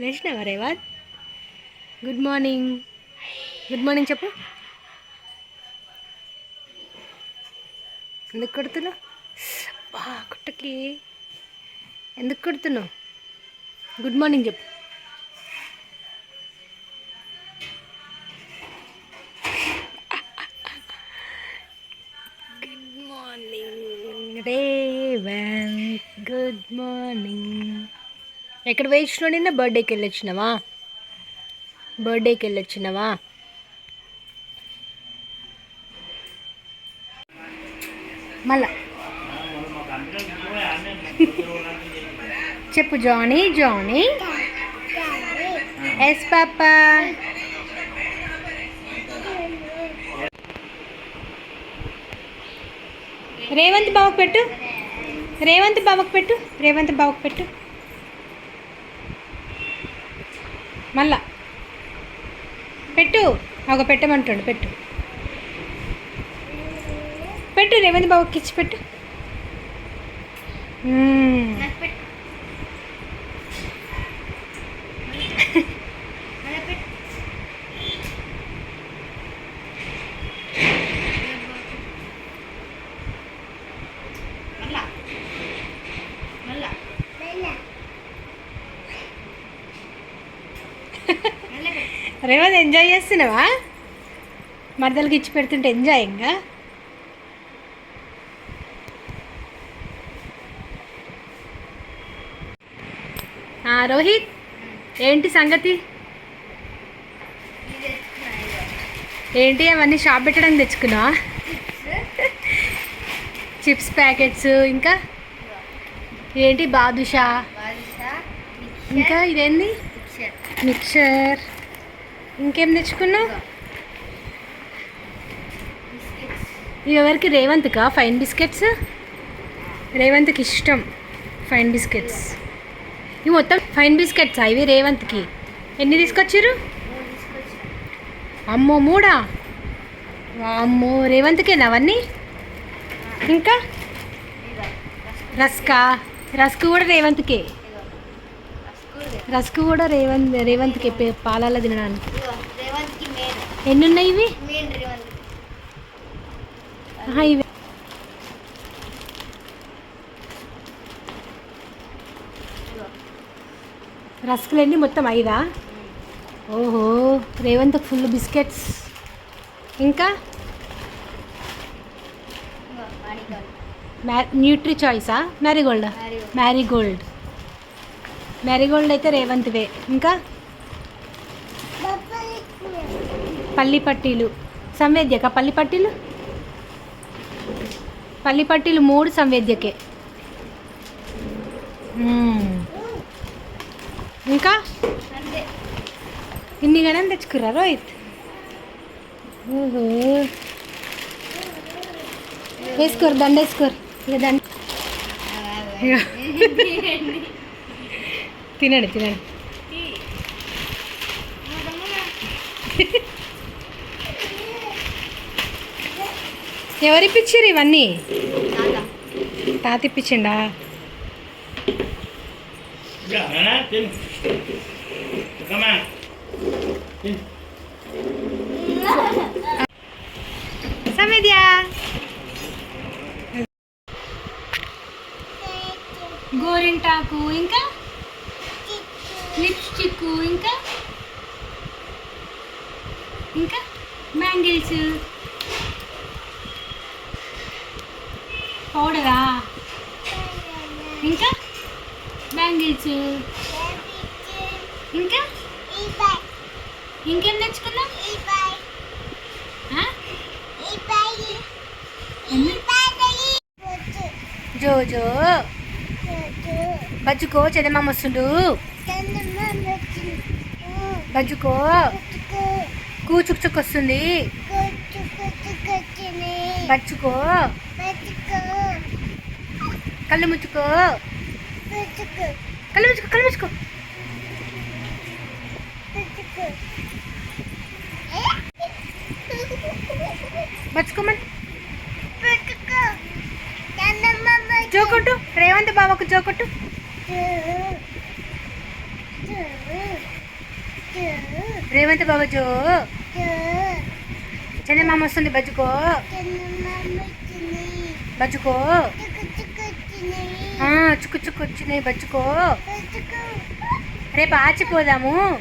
లేచినావా రేవాద్? Good morning good morning చెప్పు. ఎందుకు కొడుతున్నావు? బా కుట్టకి. ఎందుకు కొడుతున్నావు? గుడ్ మార్నింగ్ చెప్పు. Good morning Revan good morning ఎక్కడ వేయించినావు నిన్న బర్త్డేకి వెళ్ళొచ్చినావా? బర్త్డేకి వెళ్ళొచ్చినావా? మళ్ళా. చెప్పు జానీ జానీ. ఎస్ పాపా. రేవంత్ బావకు పెట్టు. రేవంత్ బావకు పెట్టు. రేవంత్ బావకు పెట్టు. మళ్ళా. పెట్టు. ఒక పెట్టమంటాడు పెట్టు. పెట్టు రేవంత్ బాబుకి ఇచ్చి పెట్టు. రేవంత్ ఎంజాయ్ చేస్తున్నావా? మరదలకి ఇచ్చి పెడుతుంటే ఎంజాయ్ ఇంకా? రోహిత్ ఏంటి సంగతి? ఏంటి అవన్నీ షాప్ పెట్టడానికి తెచ్చుకున్నావా? చిప్స్ ప్యాకెట్స్ ఇంకా? ఏంటి బాదుషా ఇంకా ఇదేంది? మిక్చర్. ఇంకేం తెచ్చుకున్నావు? ఎవరికి? రేవంత్కా? Fine biscuits? రేవంత్కి ఇష్టం ఫైన్ బిస్కెట్స్. ఇవి మొత్తం ఫైన్ బిస్కెట్స్ ఇవి రేవంత్కి? ఎన్ని తీసుకొచ్చారు అమ్మో మూడా? అమ్మో రేవంత్కేనా అవన్నీ? ఇంకా? రస్కా? రస్క్ కూడా రేవంత్కే. రస్క్ కూడా రేవంత్ రేవంత్కి పే- పాలలో తినడానికి ఎన్ని ఉన్నాయి ఇవి? ఇవి. రస్కులు ఎన్ని మొత్తం ఐదా? ఓహో రేవంత్ ఫుల్ బిస్కెట్స్. ఇంకా? మ్యా న్యూట్రీ చాయిసా? మ్యారీగోల్డ్. మ్యారీగోల్డ్. మ్యారీగోల్డ్ అయితే రేవంత్వే. ఇంకా? పల్లి పట్టీలు. సంవేద్యక? పల్లి పట్టీలు? పల్లి పట్టీలు మూడు సంవేద్యకే. ఇంకా? ఇన్ని గణం తెచ్చుకురా రోహిత్? ఓహో. వేసుకోరు దండ వేసుకోరు ఇక దండ తినండి తినండి. ఎవరిప్పించారు ఇవన్నీ? తాత ఇప్పించిండా? Ya, గోరింటాకు ఇంకా? లిప్స్టిక్ ఇంకా? ఇంకా? బ్యాంగిల్స్ పౌడరా? ఇంకా? బ్యాంగిల్స్ ఇంకా? ఇంకేం తెచ్చుకున్నావు? జో జో బజ్జుకో చదమమ్మ వస్తుండు. బజ్జుకో కూచుక్చుక్ వస్తుంది బచ్చుకో కళ్ళు ముచ్చుకో కళ్ళు ముచ్చుకో కళ్ళు ముచ్చుకో బచ్చుకోమని జోకొట్టు రేవంత్ బావకు జోకొట్టు రేవంత్ బాబు చందమామ వస్తుంది బజ్జుకో. బజ్జుకో. చుక్కు చుక్కు వచ్చినాయి బజ్జుకో. రేపు ఆచిపోదాము.